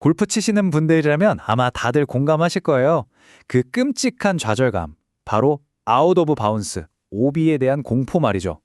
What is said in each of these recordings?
골프 치시는 분들이라면 아마 다들 공감하실 거예요. 그 끔찍한 좌절감. 바로 아웃 오브 바운스, 오비에 대한 공포 말이죠.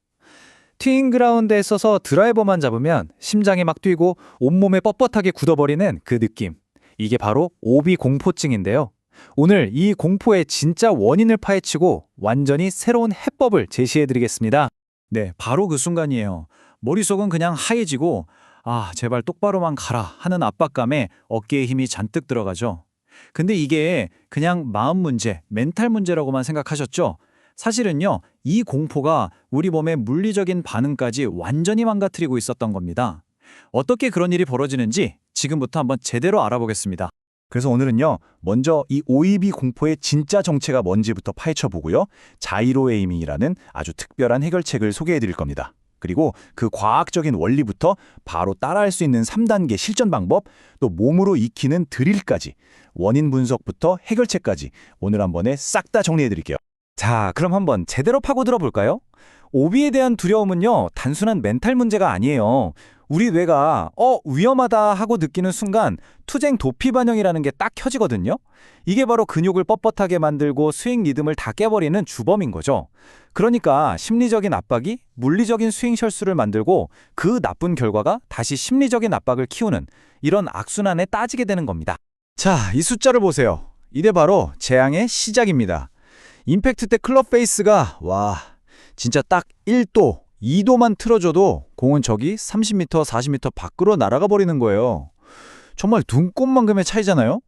티잉 그라운드에 서서 드라이버만 잡으면 심장이 막 뛰고 온몸에 뻣뻣하게 굳어버리는 그 느낌. 이게 바로 오비 공포증인데요. 오늘 이 공포의 진짜 원인을 파헤치고 완전히 새로운 해법을 제시해드리겠습니다. 네, 바로 그 순간이에요. 머릿속은 그냥 하얘지고 아, 제발 똑바로만 가라 하는 압박감에 어깨에 힘이 잔뜩 들어가죠. 근데 이게 그냥 마음 문제, 멘탈 문제라고만 생각하셨죠? 사실은요, 이 공포가 우리 몸의 물리적인 반응까지 완전히 망가뜨리고 있었던 겁니다. 어떻게 그런 일이 벌어지는지 지금부터 한번 제대로 알아보겠습니다. 그래서 오늘은요, 먼저 이 OEB 공포의 진짜 정체가 뭔지부터 파헤쳐 보고요. 자이로 에이밍이라는 아주 특별한 해결책을 소개해 드릴 겁니다. 그리고 그 과학적인 원리부터 바로 따라할 수 있는 3단계 실전 방법, 또 몸으로 익히는 드릴까지, 원인 분석부터 해결책까지 오늘 한 번에 싹 다 정리해 드릴게요. 자, 그럼 한번 제대로 파고들어 볼까요? 오비에 대한 두려움은요, 단순한 멘탈 문제가 아니에요. 우리 뇌가 어, 위험하다 하고 느끼는 순간 투쟁 도피 반영이라는 게 딱 켜지거든요. 이게 바로 근육을 뻣뻣하게 만들고 스윙 리듬을 다 깨버리는 주범인 거죠. 그러니까 심리적인 압박이 물리적인 스윙 실수를 만들고 그 나쁜 결과가 다시 심리적인 압박을 키우는 이런 악순환에 따지게 되는 겁니다. 자, 이 숫자를 보세요. 이게 바로 재앙의 시작입니다. 임팩트 때 클럽 페이스가 와 진짜 딱 1도, 2도만 틀어줘도 공은 저기 30m, 40m 밖으로 날아가 버리는 거예요. 정말 눈꽃만큼의 차이잖아요?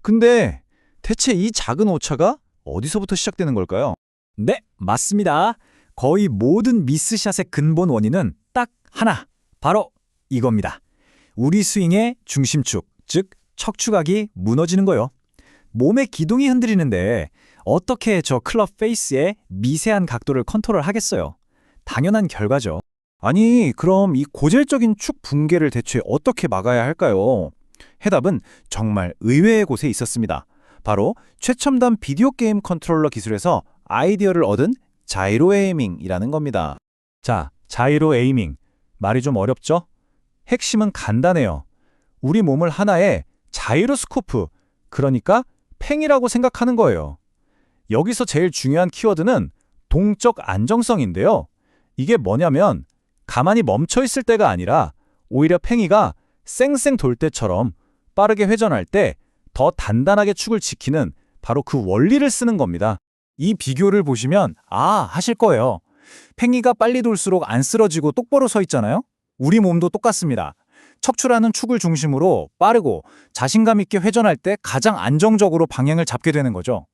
근데 대체 이 작은 오차가 어디서부터 시작되는 걸까요? 네, 맞습니다. 거의 모든 미스샷의 근본 원인은 딱 하나, 바로 이겁니다. 우리 스윙의 중심축, 즉 척추각이 무너지는 거요. 몸의 기둥이 흔들리는데 어떻게 저 클럽 페이스의 미세한 각도를 컨트롤 하겠어요? 당연한 결과죠. 아니, 그럼 이 고질적인 축 붕괴를 대체 어떻게 막아야 할까요? 해답은 정말 의외의 곳에 있었습니다. 바로 최첨단 비디오 게임 컨트롤러 기술에서 아이디어를 얻은 자이로 에이밍이라는 겁니다. 자, 자이로 에이밍. 말이 좀 어렵죠? 핵심은 간단해요. 우리 몸을 하나의 자이로스코프, 그러니까 팽이라고 생각하는 거예요. 여기서 제일 중요한 키워드는 동적 안정성인데요. 이게 뭐냐면 가만히 멈춰 있을 때가 아니라 오히려 팽이가 쌩쌩 돌 때처럼 빠르게 회전할 때 더 단단하게 축을 지키는 바로 그 원리를 쓰는 겁니다. 이 비교를 보시면 아 하실 거예요. 팽이가 빨리 돌수록 안 쓰러지고 똑바로 서 있잖아요. 우리 몸도 똑같습니다. 척추라는 축을 중심으로 빠르고 자신감 있게 회전할 때 가장 안정적으로 방향을 잡게 되는 거죠.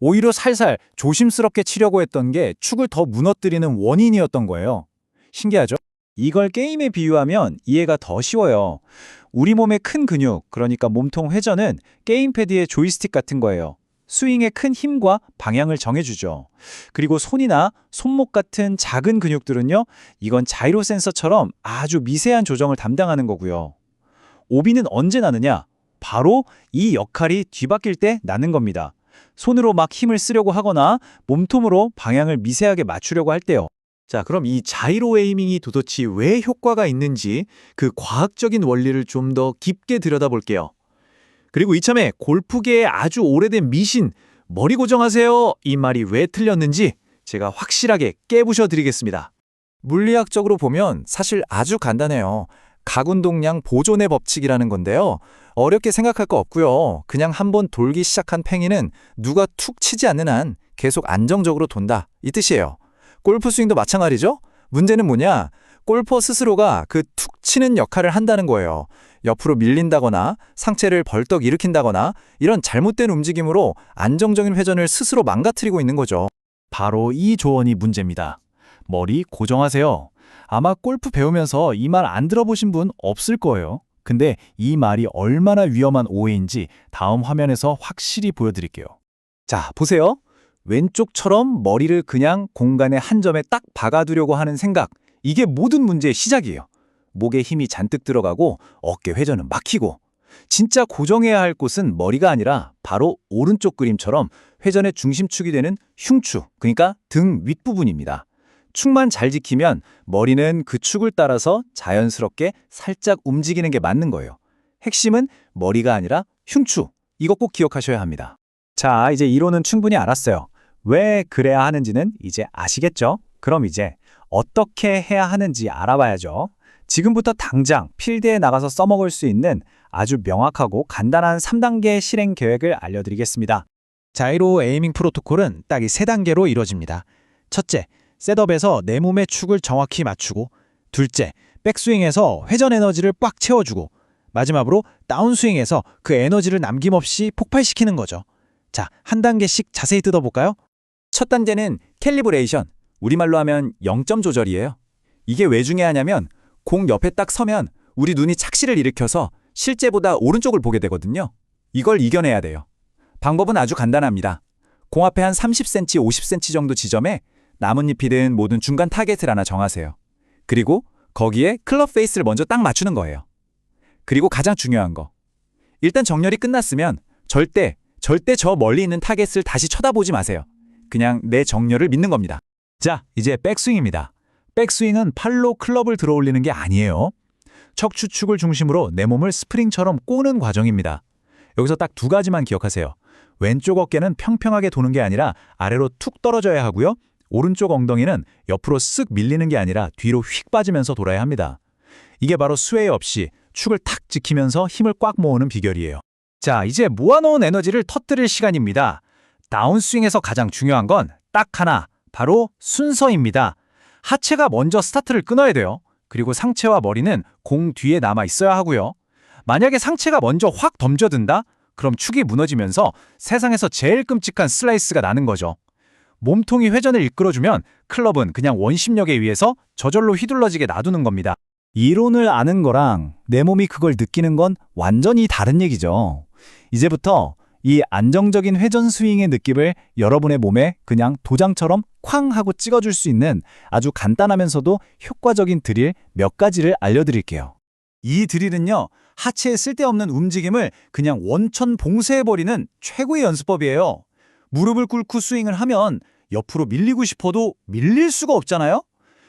오히려 살살 조심스럽게 치려고 했던 게 축을 더 무너뜨리는 원인이었던 거예요. 신기하죠? 이걸 게임에 비유하면 이해가 더 쉬워요. 우리 몸의 큰 근육, 그러니까 몸통 회전은 게임패드의 조이스틱 같은 거예요. 스윙의 큰 힘과 방향을 정해주죠. 그리고 손이나 손목 같은 작은 근육들은요, 이건 자이로 센서처럼 아주 미세한 조정을 담당하는 거고요. 오비는 언제 나느냐? 바로 이 역할이 뒤바뀔 때 나는 겁니다. 손으로 막 힘을 쓰려고 하거나 몸통으로 방향을 미세하게 맞추려고 할 때요. 자, 그럼 이 자이로 에이밍이 도대체 왜 효과가 있는지 그 과학적인 원리를 좀 더 깊게 들여다볼게요. 그리고 이참에 골프계의 아주 오래된 미신 머리 고정하세요 이 말이 왜 틀렸는지 제가 확실하게 깨부셔 드리겠습니다. 물리학적으로 보면 사실 아주 간단해요. 각운동량 보존의 법칙이라는 건데요. 어렵게 생각할 거 없고요. 그냥 한번 돌기 시작한 팽이는 누가 툭 치지 않는 한 계속 안정적으로 돈다. 이 뜻이에요. 골프 스윙도 마찬가지죠? 문제는 뭐냐? 골퍼 스스로가 그 툭 치는 역할을 한다는 거예요. 옆으로 밀린다거나 상체를 벌떡 일으킨다거나 이런 잘못된 움직임으로 안정적인 회전을 스스로 망가뜨리고 있는 거죠. 바로 이 조언이 문제입니다. 머리 고정하세요. 아마 골프 배우면서 이 말 안 들어보신 분 없을 거예요. 근데 이 말이 얼마나 위험한 오해인지 다음 화면에서 확실히 보여드릴게요. 자, 보세요. 왼쪽처럼 머리를 그냥 공간의 한 점에 딱 박아두려고 하는 생각. 이게 모든 문제의 시작이에요. 목에 힘이 잔뜩 들어가고 어깨 회전은 막히고. 진짜 고정해야 할 곳은 머리가 아니라 바로 오른쪽 그림처럼 회전의 중심축이 되는 흉추, 그러니까 등 윗부분입니다. 축만 잘 지키면 머리는 그 축을 따라서 자연스럽게 살짝 움직이는 게 맞는 거예요. 핵심은 머리가 아니라 흉추. 이거 꼭 기억하셔야 합니다. 자, 이제 이론은 충분히 알았어요. 왜 그래야 하는지는 이제 아시겠죠? 그럼 이제 어떻게 해야 하는지 알아봐야죠. 지금부터 당장 필드에 나가서 써먹을 수 있는 아주 명확하고 간단한 3단계 실행 계획을 알려드리겠습니다. 자이로 에이밍 프로토콜은 딱이세 단계로 이루어집니다. 첫째, 셋업에서 내 몸의 축을 정확히 맞추고 둘째, 백스윙에서 회전 에너지를 꽉 채워주고 마지막으로 다운스윙에서 그 에너지를 남김없이 폭발시키는 거죠. 자, 한 단계씩 자세히 뜯어볼까요? 첫 단계는 캘리브레이션, 우리말로 하면 0점 조절이에요. 이게 왜 중요하냐면 공 옆에 딱 서면 우리 눈이 착시를 일으켜서 실제보다 오른쪽을 보게 되거든요. 이걸 이겨내야 돼요. 방법은 아주 간단합니다. 공 앞에 한 30cm, 50cm 정도 지점에 나뭇잎이든 모든 중간 타겟을 하나 정하세요. 그리고 거기에 클럽 페이스를 먼저 딱 맞추는 거예요. 그리고 가장 중요한 거. 일단 정렬이 끝났으면 절대, 절대 저 멀리 있는 타겟을 다시 쳐다보지 마세요. 그냥 내 정렬을 믿는 겁니다. 자, 이제 백스윙입니다. 백스윙은 팔로 클럽을 들어 올리는 게 아니에요. 척추축을 중심으로 내 몸을 스프링처럼 꼬는 과정입니다. 여기서 딱 두 가지만 기억하세요. 왼쪽 어깨는 평평하게 도는 게 아니라 아래로 툭 떨어져야 하고요. 오른쪽 엉덩이는 옆으로 쓱 밀리는 게 아니라 뒤로 휙 빠지면서 돌아야 합니다. 이게 바로 스웨이 없이 축을 탁 지키면서 힘을 꽉 모으는 비결이에요. 자, 이제 모아놓은 에너지를 터뜨릴 시간입니다. 다운스윙에서 가장 중요한 건 딱 하나, 바로 순서입니다. 하체가 먼저 스타트를 끊어야 돼요. 그리고 상체와 머리는 공 뒤에 남아 있어야 하고요. 만약에 상체가 먼저 확 덤져든다? 그럼 축이 무너지면서 세상에서 제일 끔찍한 슬라이스가 나는 거죠. 몸통이 회전을 이끌어주면 클럽은 그냥 원심력에 의해서 저절로 휘둘러지게 놔두는 겁니다. 이론을 아는 거랑 내 몸이 그걸 느끼는 건 완전히 다른 얘기죠. 이제부터 이 안정적인 회전 스윙의 느낌을 여러분의 몸에 그냥 도장처럼 쾅 하고 찍어줄 수 있는 아주 간단하면서도 효과적인 드릴 몇 가지를 알려드릴게요. 이 드릴은요, 하체에 쓸데없는 움직임을 그냥 원천 봉쇄해버리는 최고의 연습법이에요. 무릎을 꿇고 스윙을 하면 옆으로 밀리고 싶어도 밀릴 수가 없잖아요?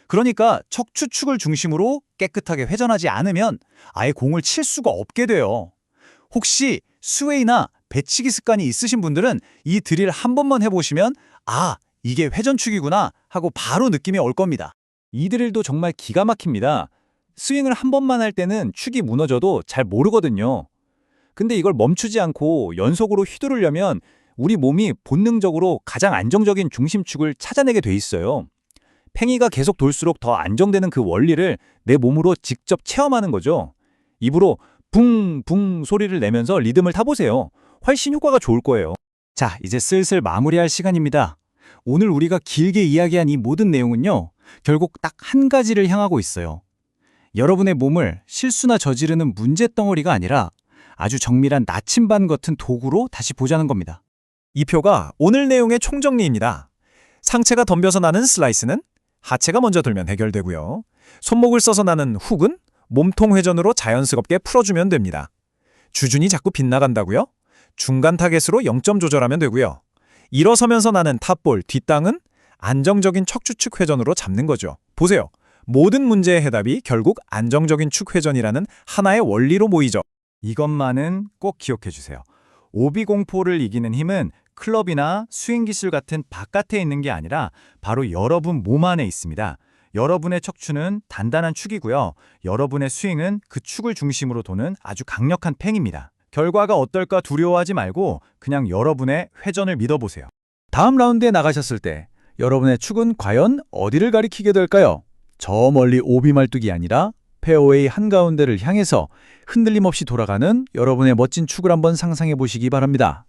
그러니까 척추축을 중심으로 깨끗하게 회전하지 않으면 아예 공을 칠 수가 없게 돼요. 혹시 스웨이나 배치기 습관이 있으신 분들은 이 드릴 한 번만 해보시면 아, 이게 회전축이구나 하고 바로 느낌이 올 겁니다. 이 드릴도 정말 기가 막힙니다. 스윙을 한 번만 할 때는 축이 무너져도 잘 모르거든요. 근데 이걸 멈추지 않고 연속으로 휘두르려면 우리 몸이 본능적으로 가장 안정적인 중심축을 찾아내게 돼 있어요. 팽이가 계속 돌수록 더 안정되는 그 원리를 내 몸으로 직접 체험하는 거죠. 입으로 붕붕 소리를 내면서 리듬을 타보세요. 훨씬 효과가 좋을 거예요. 자, 이제 슬슬 마무리할 시간입니다. 오늘 우리가 길게 이야기한 이 모든 내용은요, 결국 딱 한 가지를 향하고 있어요. 여러분의 몸을 실수나 저지르는 문제 덩어리가 아니라 아주 정밀한 나침반 같은 도구로 다시 보자는 겁니다. 이 표가 오늘 내용의 총정리입니다. 상체가 덤벼서 나는 슬라이스는 하체가 먼저 들면 해결되고요. 손목을 써서 나는 훅은 몸통 회전으로 자연스럽게 풀어주면 됩니다. 주준이 자꾸 빗나간다고요? 중간 타겟으로 0점 조절하면 되고요. 일어서면서 나는 탑볼 뒷땅은 안정적인 척추축 회전으로 잡는 거죠. 보세요. 모든 문제의 해답이 결국 안정적인 축 회전이라는 하나의 원리로 모이죠. 이것만은 꼭 기억해 주세요. 오비공포를 이기는 힘은 클럽이나 스윙 기술 같은 바깥에 있는 게 아니라 바로 여러분 몸 안에 있습니다. 여러분의 척추는 단단한 축이고요. 여러분의 스윙은 그 축을 중심으로 도는 아주 강력한 팽입니다. 결과가 어떨까 두려워하지 말고 그냥 여러분의 회전을 믿어보세요. 다음 라운드에 나가셨을 때 여러분의 축은 과연 어디를 가리키게 될까요? 저 멀리 오비 말뚝이 아니라 페어웨이 한가운데를 향해서 흔들림 없이 돌아가는 여러분의 멋진 축을 한번 상상해 보시기 바랍니다.